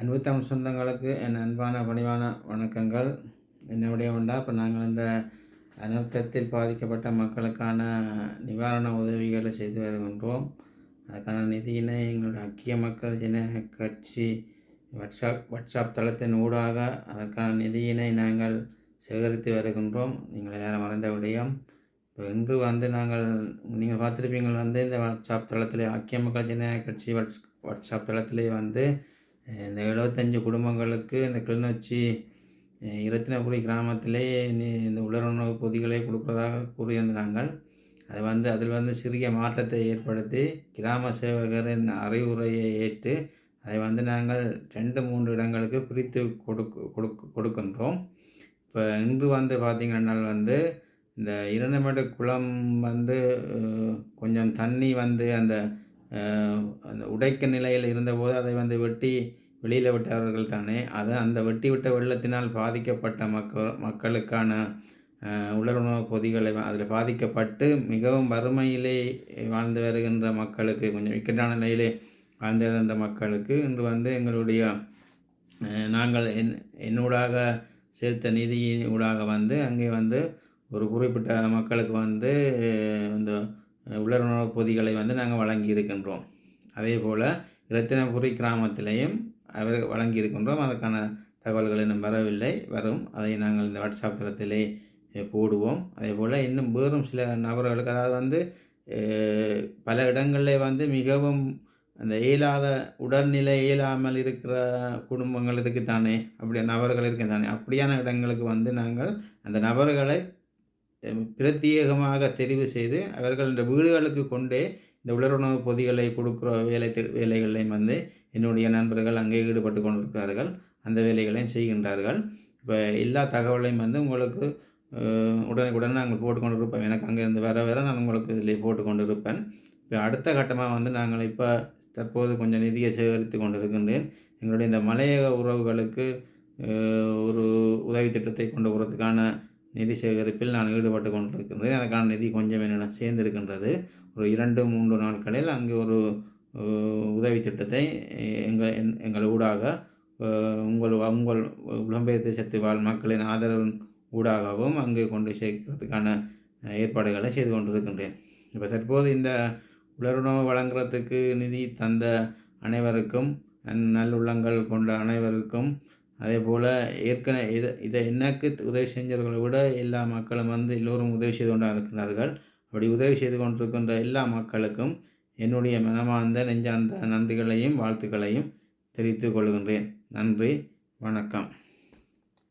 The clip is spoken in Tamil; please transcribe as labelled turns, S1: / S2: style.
S1: அன்பு தமிழ் சொந்தங்களுக்கு என் அன்பான பணிவான வணக்கங்கள். என்னுடைய உண்டா இப்போ நாங்கள் இந்த அனர்த்தத்தில் பாதிக்கப்பட்ட மக்களுக்கான நிவாரண உதவிகளை செய்து வருகின்றோம். அதுக்கான நிதியினை எங்களுடைய ஐக்கிய மக்கள் ஜன கட்சி வாட்ஸ்அப் வாட்ஸ்அப் தளத்தின் ஊடாக அதற்கான நிதியினை நாங்கள் சேகரித்து வருகின்றோம். நீங்கள் யாரும் மறந்த விடயம். இப்போ இன்று வந்து நாங்கள் நீங்கள் பார்த்துருப்பீங்க வந்து இந்த வாட்ஸ்அப் தளத்தில் ஐக்கிய மக்கள் ஜனநாயக கட்சி வாட்ஸ் வாட்ஸ்அப் தளத்திலே வந்து இந்த எழுபத்தஞ்சு குடும்பங்களுக்கு இந்த கிளிநொச்சி அஹ், இரத்தினபுரி கிராமத்திலே இந்த உலருணவு பொதிகளை கொடுக்குறதாக கூறியிருந்தாங்கள் அது வந்து அதில் வந்து சிறிய மாற்றத்தை ஏற்படுத்தி கிராம சேவகரின் அறிவுரையை ஏற்று அதை வந்து நாங்கள் ரெண்டு மூன்று இடங்களுக்கு பிரித்து கொடுக்கு கொடுக்கு கொடுக்கின்றோம். இப்போ இன்று வந்து பார்த்திங்கன்னா வந்து இந்த இரண்டமேடு குளம் வந்து கொஞ்சம் தண்ணி வந்து அந்த அந்த உடைக்க நிலையில் இருந்தபோது அதை வந்து வெட்டி வெளியில் விட்டவர்கள் தானே. அது அந்த வெட்டி விட்ட வெள்ளத்தினால் பாதிக்கப்பட்ட மக்கள் மக்களுக்கான உலருணவு பொதிகளை அதில் பாதிக்கப்பட்டு மிகவும் வறுமையிலே வாழ்ந்து வருகின்ற மக்களுக்கு கொஞ்சம் இக்கட்டான நிலையிலே வாழ்ந்து வருகின்ற மக்களுக்கு இன்று வந்து எங்களுடைய நாங்கள் என் என்னூடாக சேர்த்த நிதியின் ஊடாக வந்து அங்கே வந்து ஒரு குறிப்பிட்ட மக்களுக்கு வந்து இந்த உலருணவு பொதிகளை வந்து நாங்கள் வழங்கி இருக்கின்றோம். அதே போல் இரத்தினபுரி கிராமத்திலையும் வழங்கியிருக்கின்றோம். வழங்கி இருக்கின்றோம் அதற்கான தகவல்கள் இன்னும் வரவில்லை. வரும். அதை நாங்கள் இந்த வாட்ஸ்அப் தளத்திலே போடுவோம். அதே போல் இன்னும் வேறும் சில நபர்களுக்கு அதாவது வந்து பல இடங்களில் வந்து மிகவும் அந்த இயலாத உடல்நிலை இயலாமல் இருக்கிற குடும்பங்கள் இருக்குத்தானே அப்படி நபர்கள் இருக்குதானே? அப்படியான இடங்களுக்கு வந்து நாங்கள் அந்த நபர்களை பிரத்யேகமாக தெரிவு செய்து அவர்கள் இந்த வீடுகளுக்கு கொண்டே இந்த உலருணவு பொதிகளை கொடுக்குற வேலை வேலைகளையும் வந்து என்னுடைய நண்பர்கள் அங்கே ஈடுபட்டு கொண்டிருக்கிறார்கள். அந்த வேலைகளையும் செய்கின்றார்கள். இப்போ எல்லா தகவலையும் வந்து உங்களுக்கு உடனுக்குடன் நாங்கள் போட்டுக்கொண்டு இருப்போம் எனக்கு அங்கேருந்து வர வர நான் உங்களுக்கு இதில் போட்டுக்கொண்டு இருப்பேன் இப்போ அடுத்த கட்டமாக வந்து நாங்கள் இப்போ தற்போது கொஞ்சம் நிதியை சேகரித்து கொண்டு இருக்கின்றேன் எங்களுடைய இந்த மலையக உறவுகளுக்கு ஒரு உதவி திட்டத்தை கொண்டு போகிறதுக்கான நிதி சேகரிப்பில் நான் ஈடுபட்டு கொண்டிருக்கின்றேன். அதுக்கான நிதி கொஞ்சம் என்னென்ன சேர்ந்திருக்கின்றது. ஒரு இரண்டு மூன்று நாட்களில் அங்கே ஒரு உதவி திட்டத்தை எங்கள் என் எங்கள் ஊடாக உங்கள் உங்கள் புலம்பெயர் தேசத்து வாழ் மக்களின் ஆதரவின் ஊடாகவும் அங்கே கொண்டு சேர்க்கிறதுக்கான ஏற்பாடுகளை செய்து கொண்டிருக்கின்றேன். இப்போ தற்போது இந்த உலருணவு வழங்குறதுக்கு நிதி தந்த அனைவருக்கும் நன்- நல்லுள்ளங்கள் கொண்ட அனைவருக்கும் அதே போல் ஏற்கனவே இதை இதை எனக்கு உதவி செஞ்சவர்களை விட எல்லா மக்களும் வந்து எல்லோரும் உதவி செய்து கொண்டா இருக்கிறார்கள் அப்படி உதவி செய்து கொண்டிருக்கின்ற எல்லா மக்களுக்கும் என்னுடைய மனமார்ந்த நெஞ்சார்ந்த நன்றிகளையும் வாழ்த்துக்களையும் தெரிவித்துக் கொள்கின்றேன். நன்றி வணக்கம்.